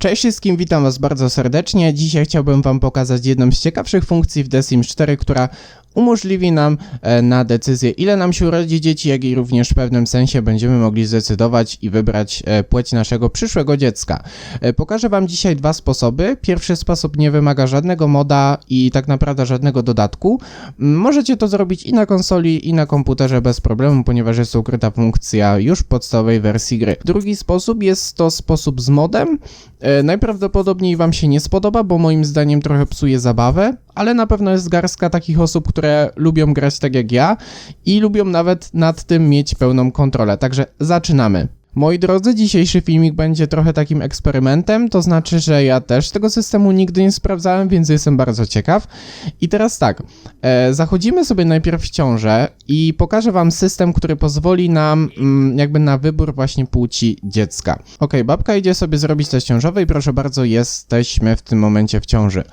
Cześć wszystkim, witam was bardzo serdecznie. Dzisiaj chciałbym wam pokazać jedną z ciekawszych funkcji w The Sims 4, która umożliwi nam e, na decyzję ile nam się urodzi dzieci, jak i również w pewnym sensie będziemy mogli zdecydować i wybrać e, płeć naszego przyszłego dziecka. E, Pokażę wam dzisiaj dwa sposoby. Pierwszy sposób nie wymaga żadnego moda i tak naprawdę żadnego dodatku. Możecie to zrobić i na konsoli, i na komputerze bez problemu, ponieważ jest ukryta funkcja już w podstawowej wersji gry. Drugi sposób jest to sposób z modem. E, Najprawdopodobniej Wam się nie spodoba, bo moim zdaniem trochę psuje zabawę, ale na pewno jest garstka takich osób, które lubią grać tak jak ja i lubią nawet nad tym mieć pełną kontrolę. Także zaczynamy. Moi drodzy, dzisiejszy filmik będzie trochę takim eksperymentem, to znaczy, że ja też tego systemu nigdy nie sprawdzałem, więc jestem bardzo ciekaw. I teraz tak, e, zachodzimy sobie najpierw w ciążę i pokażę Wam system, który pozwoli nam mm, jakby na wybór właśnie płci dziecka. Ok, babka idzie sobie zrobić test ciążowy i proszę bardzo, jesteśmy w tym momencie w ciąży.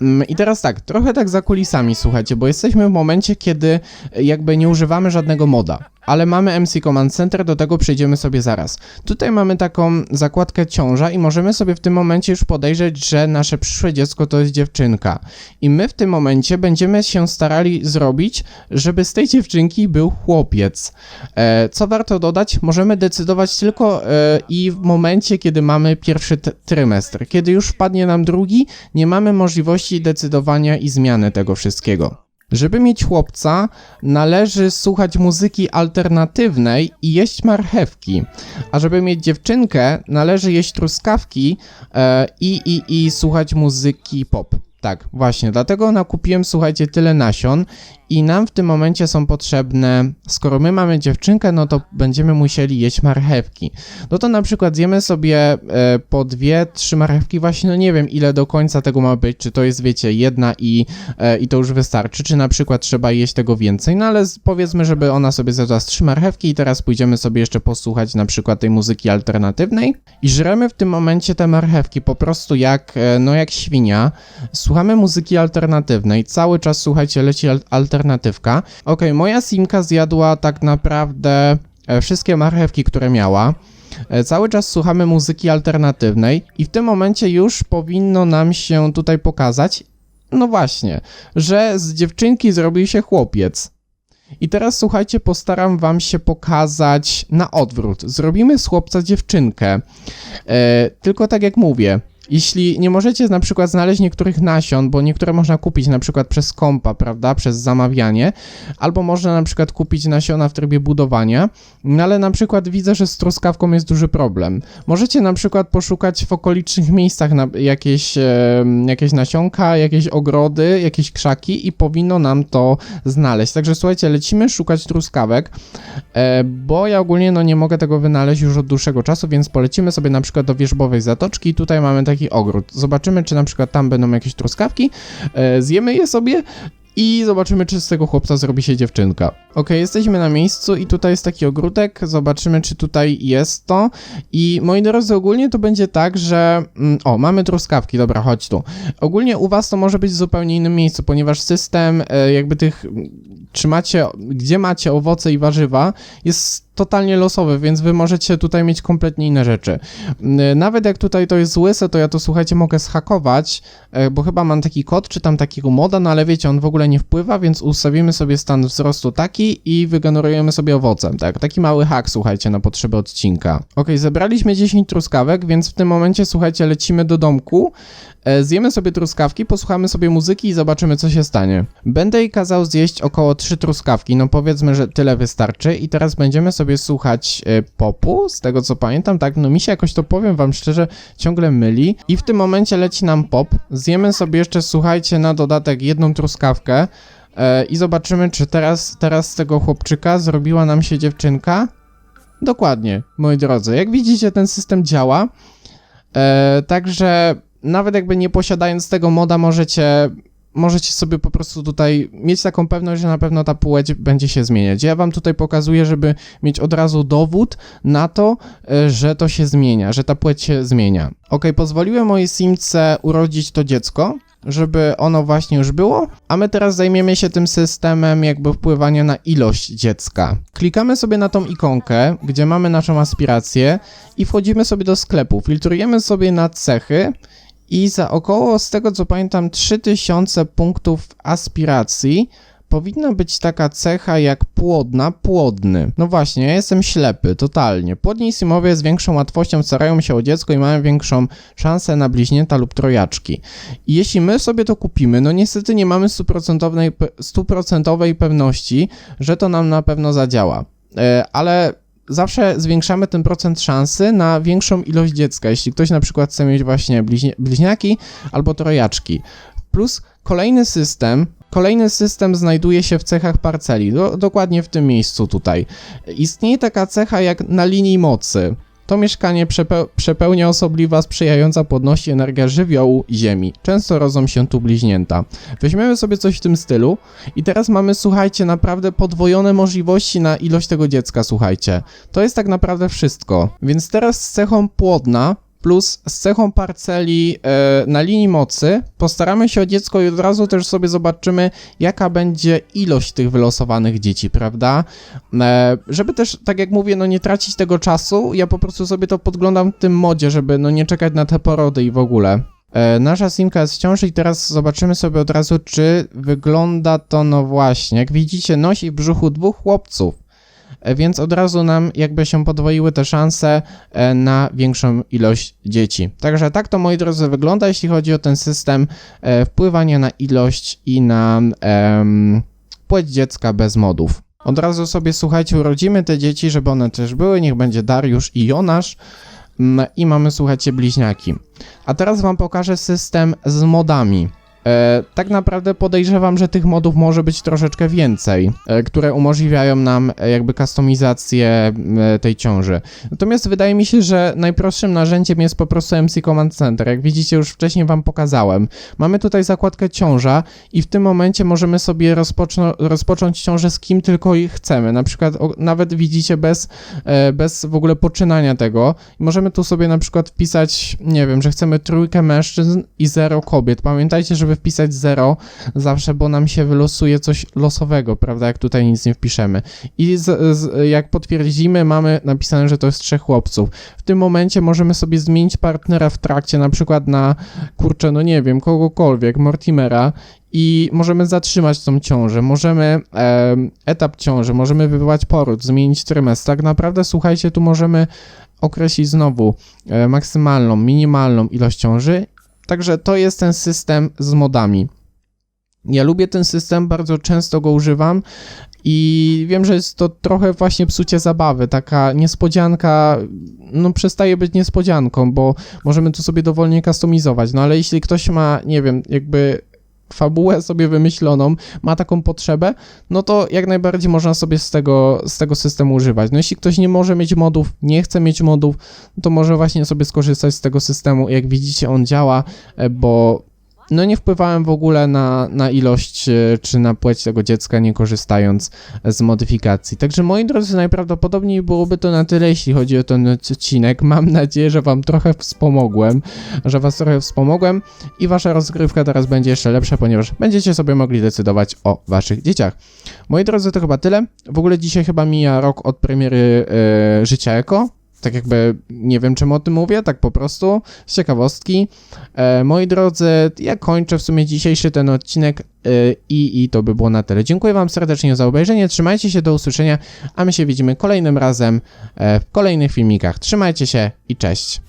Mm, I teraz tak, trochę tak za kulisami, słuchajcie, bo jesteśmy w momencie, kiedy jakby nie używamy żadnego moda ale mamy MC Command Center, do tego przejdziemy sobie zaraz. Tutaj mamy taką zakładkę ciąża i możemy sobie w tym momencie już podejrzeć, że nasze przyszłe dziecko to jest dziewczynka. I my w tym momencie będziemy się starali zrobić, żeby z tej dziewczynki był chłopiec. E, co warto dodać? Możemy decydować tylko e, i w momencie, kiedy mamy pierwszy trymestr. Kiedy już wpadnie nam drugi, nie mamy możliwości decydowania i zmiany tego wszystkiego. Żeby mieć chłopca, należy słuchać muzyki alternatywnej i jeść marchewki. A żeby mieć dziewczynkę, należy jeść truskawki e, i, i, i słuchać muzyki pop. Tak, właśnie, dlatego nakupiłem, słuchajcie, tyle nasion i nam w tym momencie są potrzebne, skoro my mamy dziewczynkę, no to będziemy musieli jeść marchewki. No to na przykład zjemy sobie e, po dwie, trzy marchewki, właśnie, no nie wiem ile do końca tego ma być, czy to jest, wiecie, jedna i, e, i to już wystarczy, czy na przykład trzeba jeść tego więcej, no ale powiedzmy, żeby ona sobie zjadła z trzy marchewki i teraz pójdziemy sobie jeszcze posłuchać na przykład tej muzyki alternatywnej. I żremy w tym momencie te marchewki po prostu jak, e, no jak świnia, słuchamy muzyki alternatywnej, cały czas słuchajcie, leci al- alternatywka. Okej, moja simka zjadła tak naprawdę e, wszystkie marchewki, które miała. E, Cały czas słuchamy muzyki alternatywnej i w tym momencie już powinno nam się tutaj pokazać, no właśnie, że z dziewczynki zrobił się chłopiec. I teraz słuchajcie, postaram wam się pokazać na odwrót. Zrobimy z chłopca dziewczynkę. E, tylko tak jak mówię, jeśli nie możecie na przykład znaleźć niektórych nasion, bo niektóre można kupić na przykład przez kompa, prawda, przez zamawianie, albo można na przykład kupić nasiona w trybie budowania, no ale na przykład widzę, że z truskawką jest duży problem. Możecie na przykład poszukać w okolicznych miejscach jakieś, e, jakieś nasionka, jakieś ogrody, jakieś krzaki i powinno nam to znaleźć. Także słuchajcie, lecimy szukać truskawek, e, bo ja ogólnie no nie mogę tego wynaleźć już od dłuższego czasu, więc polecimy sobie na przykład do wierzbowej zatoczki. Tutaj mamy taki ogród. Zobaczymy, czy na przykład tam będą jakieś truskawki. E, zjemy je sobie i zobaczymy, czy z tego chłopca zrobi się dziewczynka. Ok, jesteśmy na miejscu i tutaj jest taki ogródek. Zobaczymy, czy tutaj jest to. I moi drodzy, ogólnie to będzie tak, że. mm, O, mamy truskawki, dobra, chodź tu. Ogólnie u Was to może być w zupełnie innym miejscu, ponieważ system e, jakby tych. Czy macie. Gdzie macie owoce i warzywa, jest totalnie losowy, więc Wy możecie tutaj mieć kompletnie inne rzeczy. Mm, Nawet jak tutaj to jest łyse, to ja to słuchajcie, mogę schakować, e, bo chyba mam taki kod, czy tam takiego moda, no ale wiecie, on w ogóle nie wpływa, więc ustawimy sobie stan wzrostu taki i wygenerujemy sobie owocem, tak? Taki mały hak, słuchajcie, na potrzeby odcinka. Ok, zebraliśmy 10 truskawek, więc w tym momencie, słuchajcie, lecimy do domku, e, zjemy sobie truskawki, posłuchamy sobie muzyki i zobaczymy, co się stanie. Będę jej kazał zjeść około 3 truskawki, no powiedzmy, że tyle wystarczy i teraz będziemy sobie słuchać e, popu, z tego co pamiętam, tak, no mi się jakoś to powiem wam szczerze, ciągle myli i w tym momencie leci nam pop, zjemy sobie jeszcze, słuchajcie, na dodatek jedną truskawkę e, i zobaczymy, czy teraz, teraz z tego chłopczyka zrobiła nam się dziewczynka. Dokładnie, moi drodzy, jak widzicie, ten system działa, e, także nawet jakby nie posiadając tego moda, możecie możecie sobie po prostu tutaj mieć taką pewność, że na pewno ta płeć będzie się zmieniać. Ja wam tutaj pokazuję, żeby mieć od razu dowód na to, e, że to się zmienia, że ta płeć się zmienia. Ok, pozwoliłem mojej simce urodzić to dziecko, żeby ono właśnie już było, a my teraz zajmiemy się tym systemem jakby wpływania na ilość dziecka. Klikamy sobie na tą ikonkę, gdzie mamy naszą aspirację i wchodzimy sobie do sklepu, filtrujemy sobie na cechy i za około, z tego co pamiętam, 3000 punktów aspiracji powinna być taka cecha jak płodna, płodny. No właśnie, ja jestem ślepy, totalnie. Płodni simowie z większą łatwością starają się o dziecko i mają większą szansę na bliźnięta lub trojaczki. I jeśli my sobie to kupimy, no niestety nie mamy stuprocentowej, stuprocentowej pewności, że to nam na pewno zadziała. E, ale zawsze zwiększamy ten procent szansy na większą ilość dziecka, jeśli ktoś na przykład chce mieć właśnie bliźni bliźniaki albo trojaczki. Plus kolejny system, kolejny system znajduje się w cechach parceli, do, dokładnie w tym miejscu tutaj. Istnieje taka cecha jak na linii mocy. To mieszkanie przepe przepełnia osobliwa, sprzyjająca płodności energia żywiołu Ziemi. Często rodzą się tu bliźnięta. Weźmiemy sobie coś w tym stylu i teraz mamy, słuchajcie, naprawdę podwojone możliwości na ilość tego dziecka, słuchajcie. To jest tak naprawdę wszystko. Więc teraz z cechą płodna plus z cechą parceli e, na linii mocy postaramy się o dziecko i od razu też sobie zobaczymy, jaka będzie ilość tych wylosowanych dzieci, prawda? E, żeby też, tak jak mówię, no nie tracić tego czasu, ja po prostu sobie to podglądam w tym modzie, żeby no nie czekać na te porody i w ogóle. E, nasza simka jest w ciąży i teraz zobaczymy sobie od razu, czy wygląda to no właśnie. Jak widzicie, nosi w brzuchu dwóch chłopców. E, więc od razu nam jakby się podwoiły te szanse e, na większą ilość dzieci. Także tak to moi drodzy wygląda, jeśli chodzi o ten system e, wpływania na ilość i na em, płeć dziecka bez modów. Od razu sobie słuchajcie, urodzimy te dzieci, żeby one też były, niech będzie Dariusz i Jonasz. Mm, I mamy, słuchajcie, bliźniaki. A teraz wam pokażę system z modami. E, tak naprawdę podejrzewam, że tych modów może być troszeczkę więcej, e, które umożliwiają nam e, jakby kustomizację e, tej ciąży. Natomiast wydaje mi się, że najprostszym narzędziem jest po prostu MC Command Center. Jak widzicie, już wcześniej wam pokazałem. Mamy tutaj zakładkę ciąża i w tym momencie możemy sobie rozpocząć ciążę z kim tylko chcemy. Na przykład o, nawet widzicie bez, e, bez w ogóle poczynania tego. Możemy tu sobie na przykład wpisać, nie wiem, że chcemy trójkę mężczyzn i zero kobiet. Pamiętajcie, żeby wpisać 0 zawsze, bo nam się wylosuje coś losowego, prawda, jak tutaj nic nie wpiszemy. I z, z, jak potwierdzimy, mamy napisane, że to jest trzech chłopców. W tym momencie możemy sobie zmienić partnera w trakcie, na przykład na, kurczę, no nie wiem, kogokolwiek, Mortimera i możemy zatrzymać tą ciążę, możemy e, etap ciąży, możemy wywołać poród, zmienić trymestr. Tak naprawdę, słuchajcie, tu możemy określić znowu e, maksymalną, minimalną ilość ciąży Także to jest ten system z modami. Ja lubię ten system, bardzo często go używam i wiem, że jest to trochę właśnie psucie zabawy, taka niespodzianka, no przestaje być niespodzianką, bo możemy tu sobie dowolnie kustomizować, no ale jeśli ktoś ma, nie wiem, jakby fabułę sobie wymyśloną, ma taką potrzebę, no to jak najbardziej można sobie z tego, z tego systemu używać. No jeśli ktoś nie może mieć modów, nie chce mieć modów, to może właśnie sobie skorzystać z tego systemu. Jak widzicie, on działa, e, bo no nie wpływałem w ogóle na, na ilość e, czy na płeć tego dziecka, nie korzystając z modyfikacji. Także moi drodzy, najprawdopodobniej byłoby to na tyle, jeśli chodzi o ten odcinek. Mam nadzieję, że wam trochę wspomogłem, że was trochę wspomogłem i wasza rozgrywka teraz będzie jeszcze lepsza, ponieważ będziecie sobie mogli decydować o waszych dzieciach. Moi drodzy, to chyba tyle. W ogóle dzisiaj chyba mija rok od premiery yy, Życia Eko tak jakby nie wiem czemu o tym mówię, tak po prostu z ciekawostki. E, moi drodzy, ja kończę w sumie dzisiejszy ten odcinek e, i, i to by było na tyle. Dziękuję Wam serdecznie za obejrzenie, trzymajcie się, do usłyszenia, a my się widzimy kolejnym razem e, w kolejnych filmikach. Trzymajcie się i cześć.